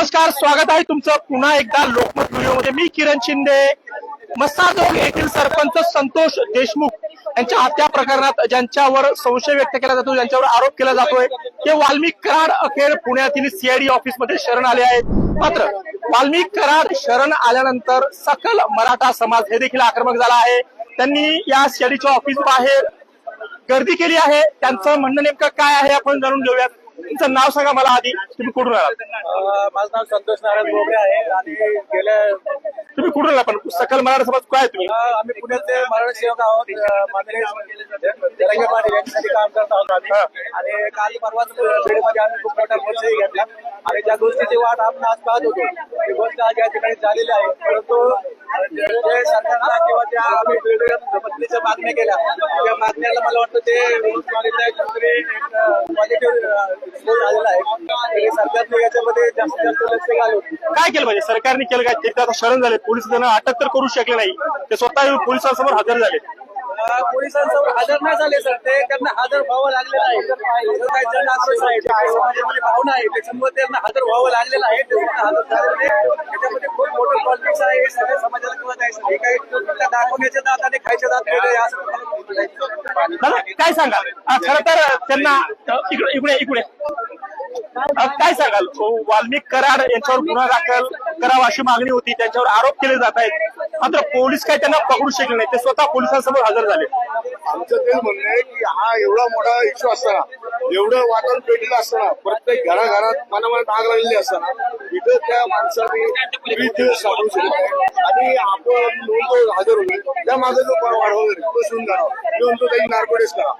नमस्कार स्वागत आहे तुमचं पुन्हा एकदा लोकमत व्हिडिओमध्ये. मी किरण शिंदे मसाजोग येथील सरपंच संतोष देशमुख यांच्या हत्या प्रकरणात ज्यांच्यावर संशय व्यक्त केला जातो ज्यांच्यावर आरोप केला जातोय ते वाल्मिक कराड अखेर पुण्यातील सीआयडी ऑफिसमध्ये शरण आले आहेत. मात्र वाल्मिक कराड शरण आल्यानंतर सकल मराठा समाज हे देखील आक्रमक झाला आहे. त्यांनी या सीआयडीच्या ऑफिस बाहेर गर्दी केली आहे. त्यांचं म्हणणं नेमकं काय आहे आपण जाणून घेऊयात. तुमचं नाव सांगा मला आधी. तुम्ही कुठून आलात? माझं नाव संतोष नारायण बोबडे आहे. आणि गेल्या तुम्ही कुठून आला पण सकल मराठा समाज काय तुम्ही? आम्ही पुण्याचे मराठी सेवक आहोत. यांच्यासाठी काम करत आहोत आणि काल परवाच खेडीमध्ये आम्ही खूप मोठा मोर्चाही घेतला. आणि ज्या गोष्टीची वाट आपण आज पाहत होतो ती गोष्ट आज या ठिकाणी झालेली आहे. परंतु जे सरकारला किंवा ज्या आम्ही मागण्या केल्या. त्या मागण्याला मला वाटतं ते पॉझिटिव्ह आहे. सरकारने याच्यामध्ये जास्तीत जास्त लक्ष घालून काय केलं पाहिजे? सरकारने केलं काय? ते आता शरण झाले पोलीस त्यांना अटक तर करू शकले नाही. ते स्वतः पोलिसांसमोर हजर झाले. पोलिसांसमोर हजर नाही झाले सर. ते त्यांना हजर व्हावं लागलेलं आहे. काही जन आक्रोश आहे काही समाजामध्ये भावना आहे. त्याच्यामुळे त्यांना हजर व्हावं लागलेलं आहे. ते स्वतः हजर झालेले आहे. त्याच्यामध्ये खूप मोठं पॉलिटिक्स आहे. हे सगळ्या समाजाला कळत आहे. हे काही दाखवण्याच्या दात आणि खायच्या दात वेगळे असं काय सांगाल? अ, खरं तर त्यांना इकडे इकडे इकडे. काय सांगाल? वाल्मिक कराड यांच्यावर गुन्हा दाखल करावा अशी मागणी होती. त्यांच्यावर आरोप केले जात आहेत. मात्र पोलीस काय त्यांना पकडू शकले नाही. ते स्वतः पोलिसांसमोर हजर झाले. आमचं तेच म्हणणं आहे की हा एवढा मोठा इश्यू असताना एवढं वातावरण पेटलेलं असताना प्रत्येक घराघरात मनामनात आग लागलेली असताना इथं त्या माणसाने वीस दिवस साठवू शकत आणि आपण नोंद हजर होतो. त्या माझा जो फार वाढवा वगैरे तो शिवून जाणार मी म्हणतो काही नार्कोटेस करा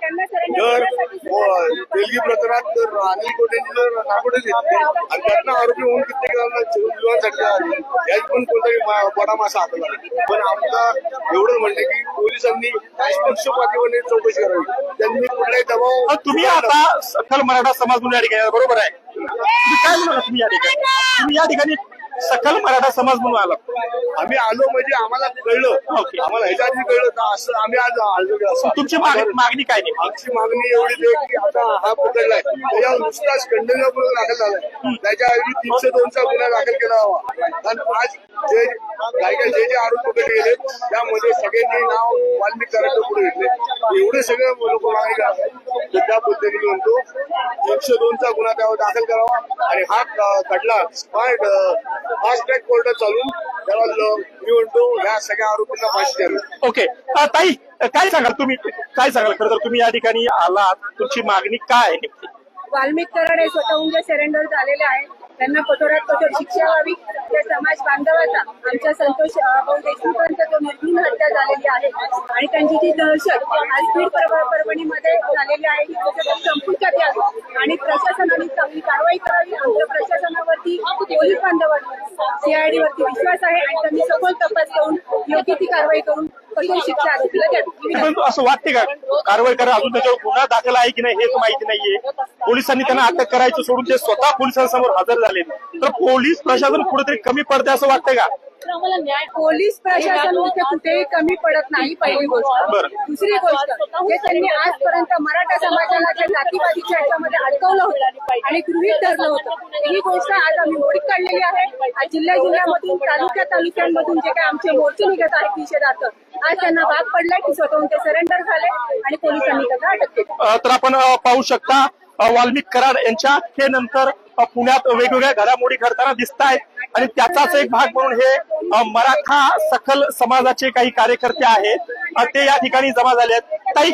जर अं, प्रकरणात तर अनिल कोटेंनी जर नार्कोटेस घेतले आणि त्यांना आरोपी होऊन कित्येक जणांना आले यात पण कोणतरी मा- बडा मासा हातला पण आमचा एवढं म्हणणं की पोलिसांनी निष्पक्षपातीपणे चौकशी करावी. त्यांनी कुठलाही दबाव तुम्ही आता सखल मराठा समाज म्हणून या ठिकाणी बरोबर आहे. तुम्ही काय म्हणाला तुम्ही या ठिकाणी? तुम्ही या ठिकाणी सकल मराठा समाज म्हणून आला. आम्ही आलो म्हणजे आम्हाला कळलं. आम्हाला ह्याच्या आधी कळलं तर असं आम्ही आज आलो असं. तुमची मागणी मागणी काय नाही आमची मागणी एवढीच आहे की आता हा पकडलाय त्याच्यावर नुसताच खंडन गुन्हा दाखल झालाय त्याच्या ऐवजी तीनशे दोनचा गुन्हा दाखल केला हवा. कारण आज जे काही काही जे जे आरोप पकडले गेले त्यामध्ये सगळ्यांनी नाव वाल्मिक करायचं पुढे घेतले. एवढे सगळे लोक मागणी करतात तर त्या पद्धतीने म्हणतो तीनशे दोनचा गुन्हा त्यावर दाखल करावा. आणि हा खटला स्मार्ट फास्ट ट्रॅक कोर्टात चालून त्याला मी म्हणतो ह्या सगळ्या आरोपींना फाशी द्यावी. ओके. ताई काय सांगाल तुम्ही? काय सांगाल? खरं तर तुम्ही या ठिकाणी आलात. तुमची मागणी काय आहे? वाल्मिक कराड हे स्वतःहून जे सरेंडर झालेले आहेत त्यांना कठोरात कठोर शिक्षा व्हावी त्या समाज बांधवाचा आमच्या संतोष अं, भाऊ देशमुखांचा जो निर्घृण हत्या झालेली आहे आणि त्यांची जी दहशत आज बीड परभणीमध्ये झालेली आहे ही संपुष्टात यावी आणि प्रशासनाने चांगली कारवाई करावी आमच्या प्रशासनावरती पोलीस बांधवांवर सीआयडी वरती विश्वास आहे आणि त्यांनी सखोल तपास करून योग्य ती कारवाई करून कठोर शिक्षा आरोपीला द्यावी परंतु असं वाटते का? कारवाई करा अजून त्याच्यावर गुन्हा दाखल आहे की नाही हे माहिती नाहीये. पोलिसांनी त्यांना अटक करायचं सोडून ते स्वतः पोलिसांसमोर हजर झाले तर पोलीस प्रशासन कुठेतरी कमी पडते असं वाटतंय का? पोलीस प्रशासन इथे कुठेही कमी पडत नाही पहिली गोष्ट. दुसरी गोष्ट जे त्यांनी आजपर्यंत मराठा समाजाला जे जातीवादीच्या ह्याच्यामध्ये अडकवलं होतं आणि गृहीत धरलं होतं. ही गोष्ट आज आम्ही मोडीत काढलेली आहे. आज जिल्ह्या जिल्ह्यामधून तालुक्या तालुक्यांमधून जे काही आमचे मोर्चे निघत आहेत निषेधार्थ आज त्यांना भाग पडलाय की स्वतःहून ते सरेंडर झाले आणि पोलिसांनी त्यांना अटक केली. तर आपण पाहू शकता वाल्मिक कराड यांच्या हे नंतर पुण्यात वेगवेगळ्या घडामोडी घडताना दिसत आहेत आणि त्याचाच एक भाग म्हणून हे मराठा सखल समाजाचे काही कार्यकर्ते आहेत. ते या ठिकाणी जमा झाले आहेत. ताई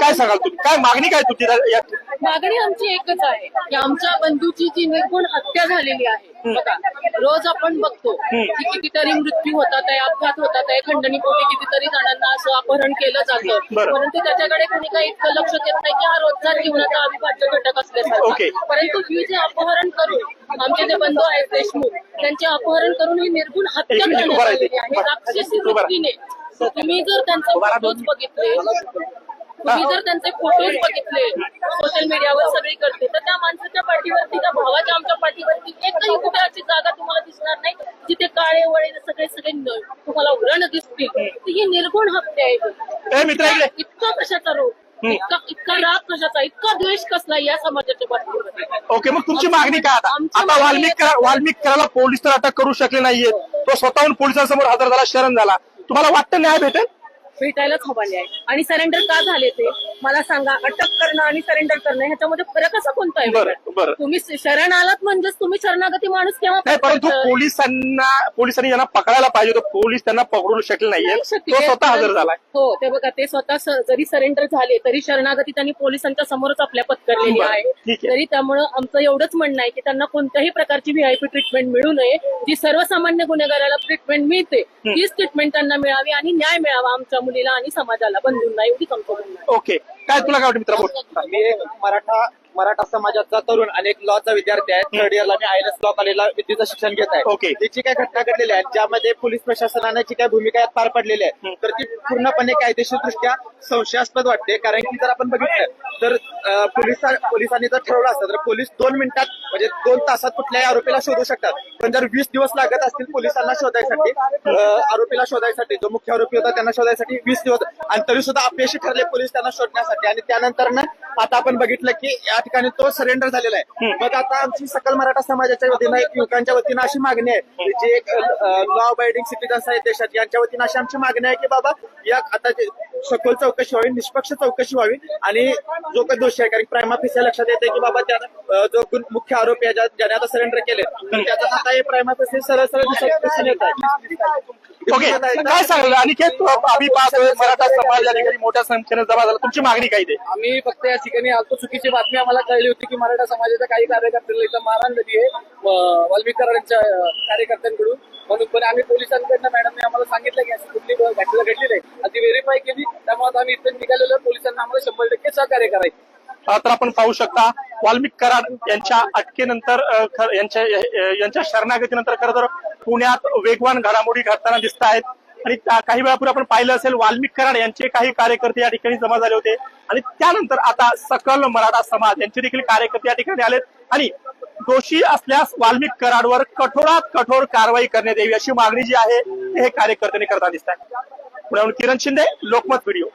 काय सांगाल? तुम्ही काय मागणी काय तुमची? या- मागणी आमची एकच आहे की आमच्या बंधूची जी निर्गुण हत्या झालेली आहे बघा रोज आपण बघतो की कितीतरी मृत्यू होतात आहे अपघात होतात आहे खंडणीपोटी कितीतरी जणांना असं अपहरण केलं जातं. बरं. परंतु त्याच्याकडे कोणी काही इतकं लक्ष देत नाही की हा रोजचा जीवनाचा अविभाज्य घटक ओके. असल्यासारखा परंतु ही जे अपहरण करून आमचे जे बंधू आहेत देशमुख त्यांचे अपहरण करून ही निर्गुण हत्या एक मिनिट, करण्यात उभा आलेली राहा. आहे. राक्षसी उभा राहा. वृत्तीने तुम्ही जर त्यांचे उभा राहा फोटोज बघितले तुम्ही जर त्यांचे फोटोज बघितले सोशल मीडियावर सगळी करते तर त्या माणसाच्या पाठीवरती त्या भावाच्या आमच्या पाठीवरती एकही कुठे अशी जागा तुम्हाला दिसणार नाही जिथे काळे वळे सगळे सगळे तुम्हाला व्रण दिसतील. ती ही निर्गुण हत्या आहे इतका कशाचा रोग इतका इतका राग कशाचा इतका द्वेष कसला या समाजाच्या बाबतीमध्ये ओके मग तुमची मागणी काय आता? आमची आता वाल्मिक वाल्मिक करायला पोलीस तर अटक करू शकले नाहीये तो स्वतःहून पोलिसांसमोर हजर झाला शरण झाला. तुम्हाला वाटतं न्याय भेटेल? भेटायलाच हवाले आहे आणि सरेंडर का झाले ते? मला सांगा अटक करणं आणि सरेंडर करणं ह्याच्यामध्ये फरक असा कोणता आहे? तुम्ही शरण आलात म्हणजेच तुम्ही शरणागती माणूस केव्हा परंतु? पोलिसांना पोलिसांनी ज्यांना पकडायला पाहिजे होतं पोलीस त्यांना पकडू शकले नाहीये. तो. स्वतः हजर झालाय. हो ते बघा ते स्वतः जरी सरेंडर झाले तरी शरणागती त्यांनी पोलिसांच्या समोरच आपल्या पत्करलेली आहे. तरी त्यामुळं आमचं एवढंच म्हणणं आहे की त्यांना कोणत्याही प्रकारची व्हीआयपी ट्रीटमेंट मिळू नये. जी सर्वसामान्य गुन्हेगाराला ट्रीटमेंट मिळते तीच ट्रीटमेंट त्यांना मिळावी आणि न्याय मिळावा आमच्या मुलीला आणि समाजाला बंधूंना म्हणणं आहे ओके. काय तुला काय वाटतं मित्र मी एक मराठा मराठा समाजाचा तरुण आणि एक लॉचा विद्यार्थी आहे थर्ड इयरला मी आय एस लॉ कॉलेजला विद्येचं शिक्षण घेत आहे ओके. जी काही घटना घडलेली आहे? ज्यामध्ये पोलीस प्रशासनाने जी काही भूमिका यात पार पडलेली आहे. तर ती पूर्णपणे कायदेशीर दृष्ट्या संशयास्पद वाटते. कारण की जर आपण बघितलं तर अं, पोलिसा पोलिसांनी जर ठरवलं असतं तर पोलीस दोन मिनिटात म्हणजे दोन तासात कुठल्याही आरोपीला शोधू शकतात. पण जर वीस दिवस लागत असतील पोलिसांना शोधायसाठी अं, आरोपीला शोधायसाठी जो मुख्य आरोपी होता त्यांना शोधायसाठी वीस दिवस आणि तरी सुद्धा अपयशी ठरले पोलीस त्यांना शोधण्यासाठी. आणि त्यानंतर ना आता आपण बघितलं की या ठिकाणी तो सरेंडर झालेला आहे. मग आता आमची सकल मराठा समाजाच्या वतीनं युवकांच्या वतीनं अशी मागणी आहे जे एक लॉ अबायडिंग सिटीजन्स आहेत देशात यांच्या वतीनं अशी आमची मागणी आहे की बाबा या आता सखोल चौकशी व्हावी निष्पक्ष चौकशी व्हावी आणि जो काही दोषी आहे कारण प्रायमा फिसिया लक्षात येते की बाबा त्या जो मुख्य आरोपी आहे ज्या- ज्याने आता सरेंडर केले तर त्याचा आता हे प्रायमा फिसिया सरळ सरळ दिसत दिसून येत आहे. ओके काय सांगलं अनिकेत आम्ही पाहतोय मराठा समाज या ठिकाणी मोठ्या संख्येने जमा झाला. तुमची मागणी काय ते आम्ही फक्त या ठिकाणी आलतो चुकीची बातमी आम्हाला कळली होती की मराठा समाजाच्या काही कार्यकर्त्यांना इथं मारहाण झाली आहे अं, कार्यकर्त्यांकडून. म्हणून पण आम्ही पोलिसांकडनं मॅडमने आम्हाला सांगितलं की अशी कुठली घटना घडली नाही. आणि ती व्हेरीफाय केली त्यामुळे आम्ही इथं निघालेलो पोलिसांना आम्हाला शंभर टक्के सहकार्य करायचं तर आपण पाहू शकता वाल्मिक कराड यांच्या अटकेनंतर यांच्या यांच्या शरणागतीनंतर खरं तर पुण्यात वेगवान घडामोडी घडताना दिसत आहेत. आणि काही वेळापूर्वी आपण पाहिलं असेल वाल्मिक कराड यांचे काही कार्यकर्ते या ठिकाणी जमा झाले होते. आणि त्यानंतर आता सकल मराठा समाज यांचे देखील कार्यकर्ते या ठिकाणी आलेत. आणि दोषी असल्यास वाल्मिक कराडवर कठोरात कठोर कारवाई करण्यात यावी अशी मागणी जी आहे हे कार्यकर्त्यांनी करताना दिसत आहे पुण्याहून किरण शिंदे लोकमत व्हिडिओ.